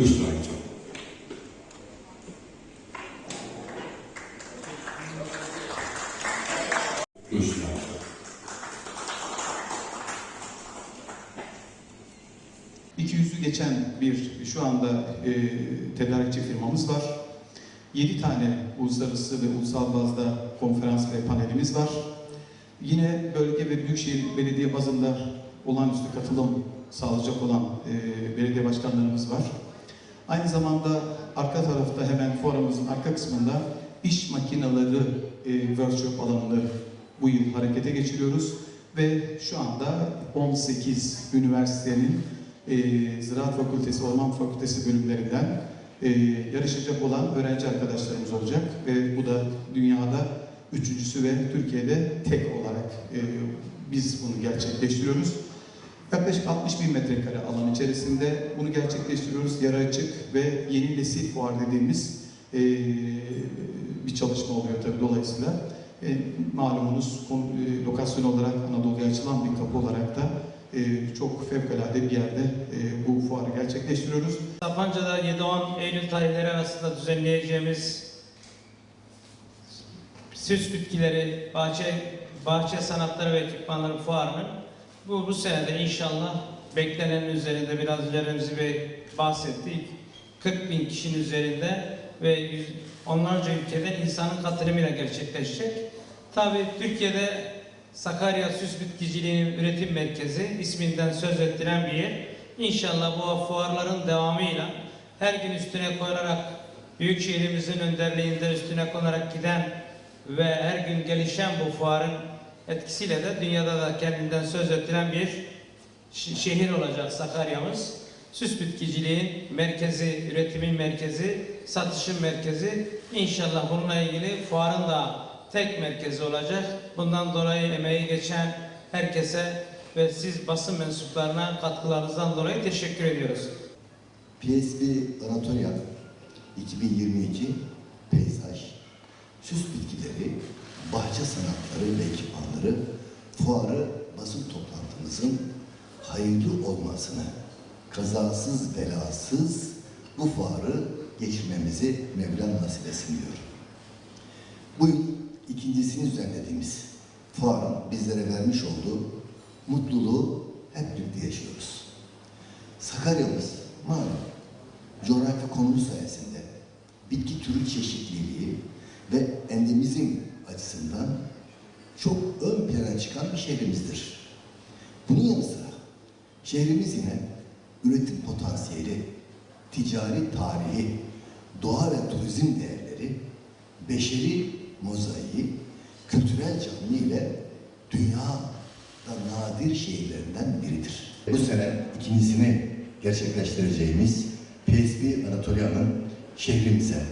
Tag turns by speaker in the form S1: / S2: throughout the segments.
S1: Yüzü geçen bir şu anda e, tedarikçi firmamız var. 7 tane uluslararası ve ulusal bazda konferans ve panelimiz var. Yine bölge ve büyükşehir belediye bazında olağanüstü katılım sağlayacak olan e, belediye başkanlarımız var. Aynı zamanda arka tarafta hemen fuarımızın arka kısmında iş makineleri e, workshop alanını bu yıl harekete geçiriyoruz ve şu anda 18 üniversitenin e, Ziraat Fakültesi, Orman Fakültesi bölümlerinden e, yarışacak olan öğrenci arkadaşlarımız olacak ve bu da dünyada üçüncüsü ve Türkiye'de tek olarak e, biz bunu gerçekleştiriyoruz. Yaklaşık 60 bin metrekare alan içerisinde bunu gerçekleştiriyoruz. Yarı açık ve yeni nesil fuar dediğimiz e, bir çalışma oluyor tabii dolayısıyla. E, malumunuz konu- e, lokasyon olarak Anadolu'ya açılan bir kapı olarak da e, çok fevkalade bir yerde e, bu fuarı gerçekleştiriyoruz.
S2: Sapanca'da 7-10 Eylül tarihleri arasında düzenleyeceğimiz süs bitkileri, bahçe bahçe sanatları ve ekipmanları fuarının bu, bu senede inşallah beklenenin üzerinde biraz Remzi Bey bahsetti. 40 bin kişinin üzerinde ve yüz, onlarca ülkeden insanın katılımıyla gerçekleşecek. Tabii Türkiye'de Sakarya Süs Bitkiciliğinin üretim merkezi isminden söz ettiren bir yer. İnşallah bu fuarların devamıyla her gün üstüne koyularak Büyükşehirimizin önderliğinde üstüne konarak giden ve her gün gelişen bu fuarın etkisiyle de dünyada da kendinden söz ettiren bir şehir olacak Sakarya'mız. Süs bitkiciliğin merkezi, üretimin merkezi, satışın merkezi. İnşallah bununla ilgili fuarın da tek merkezi olacak. Bundan dolayı emeği geçen herkese ve siz basın mensuplarına katkılarınızdan dolayı teşekkür ediyoruz.
S3: PSB Anatolia 2022 Peyzaj, Süs Bitkileri, Bahçe Sanatları ve Ekipmanları Fuarı basın toplantımızın hayırlı olmasını, kazasız belasız bu fuarı geçirmemizi Mevlam nasip etsin diyorum. Bu yıl ikincisini düzenlediğimiz fuarın bizlere vermiş olduğu mutluluğu hep birlikte yaşıyoruz. Sakarya'mız malum coğrafi konumu sayesinde bitki türü çeşitliliği ve endemizm açısından çok ön plana çıkan bir şehrimizdir. Bunun yanı sıra şehrimiz yine üretim potansiyeli, ticari tarihi, doğa ve turizm değerleri, beşeri mozaiği, kültürel canlı ile dünyada nadir şehirlerinden biridir. Bu sene ikincisini gerçekleştireceğimiz PSB Anatolia'nın şehrimize,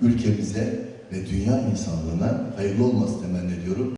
S3: ülkemize ve dünya insanlığına hayırlı olması temenni ediyorum.